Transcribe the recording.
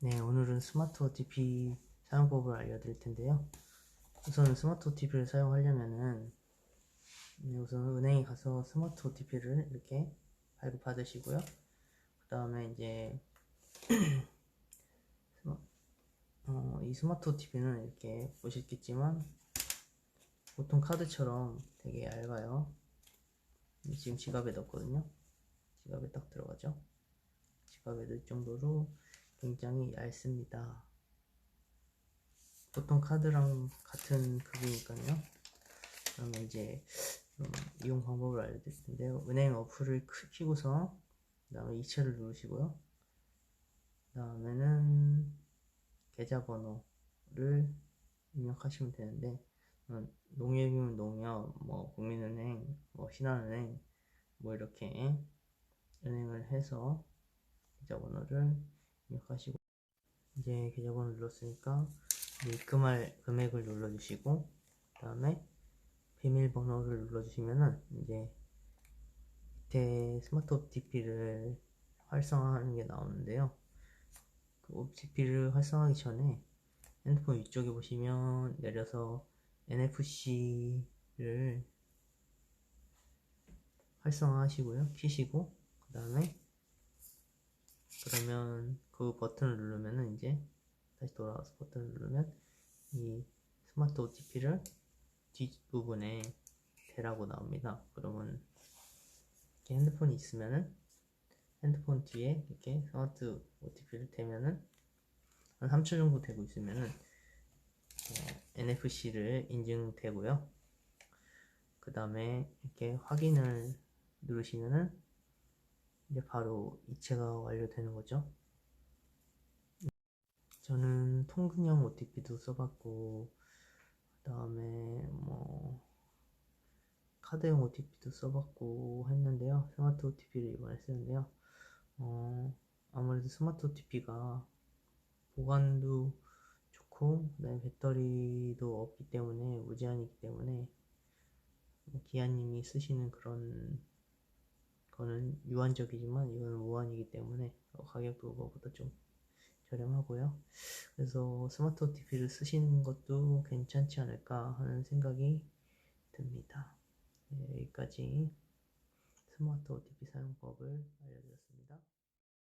네, 오늘은 스마트 OTP 사용법을 알려드릴 텐데요. 우선 스마트 OTP를 사용하려면은 네, 우선 은행에 가서 스마트 OTP를 이렇게 발급받으시고요. 그 다음에 이제 어, 이 스마트 OTP는 이렇게 보셨겠지만 보통 카드처럼 되게 얇아요. 지금 지갑에 넣었거든요. 지갑에 딱 들어가죠. 지갑에 넣을 정도로 굉장히 얇습니다. 보통 카드랑 같은 크기니까요. 그러면 이제 좀 이용 방법을 알려드릴 텐데요. 은행 어플을 크- 켜고서 그 다음에 이체를 누르시고요. 그 다음에는 계좌번호를 입력하시면 되는데 어, 농협이면 농협, 뭐 국민은행, 뭐 신한은행 뭐 이렇게 은행을 해서 계좌번호를 입력하시고 이제 계좌번호 눌렀으니까 입금할 금액을 눌러주시고 그 다음에 비밀번호를 눌러주시면은 이제 밑에 스마트 OTP를 활성화하는 게 나오는데요. 그 OTP를 활성화하기 전에 핸드폰 위쪽에 보시면 내려서 NFC를 활성화 하시고요. 키시고 그 다음에 그 버튼을 누르면은 이제 다시 돌아와서 버튼을 누르면 이 스마트 OTP를 뒷부분에 대라고 나옵니다. 그러면 이렇게 핸드폰이 있으면은 핸드폰 뒤에 이렇게 스마트 OTP를 대면은 한 3초 정도 되고 있으면은 NFC를 인증되고요. 그 다음에 이렇게 확인을 누르시면은 이제 바로 이체가 완료되는 거죠. 저는 통근형 OTP도 써봤고, 그 다음에 뭐, 카드형 OTP도 써봤고 했는데요. 스마트 OTP를 이번에 쓰는데요. 어, 아무래도 스마트 OTP가 보관도 좋고, 그다음에 배터리도 없기 때문에, 무제한이기 때문에, 뭐 기아님이 쓰시는 그런 거는 유한적이지만 이거는 무한이기 때문에 가격도 그거보다 좀 저렴하고요. 그래서 스마트 OTP를 쓰시는 것도 괜찮지 않을까 하는 생각이 듭니다. 네, 여기까지 스마트 OTP 사용법을 알려드렸습니다.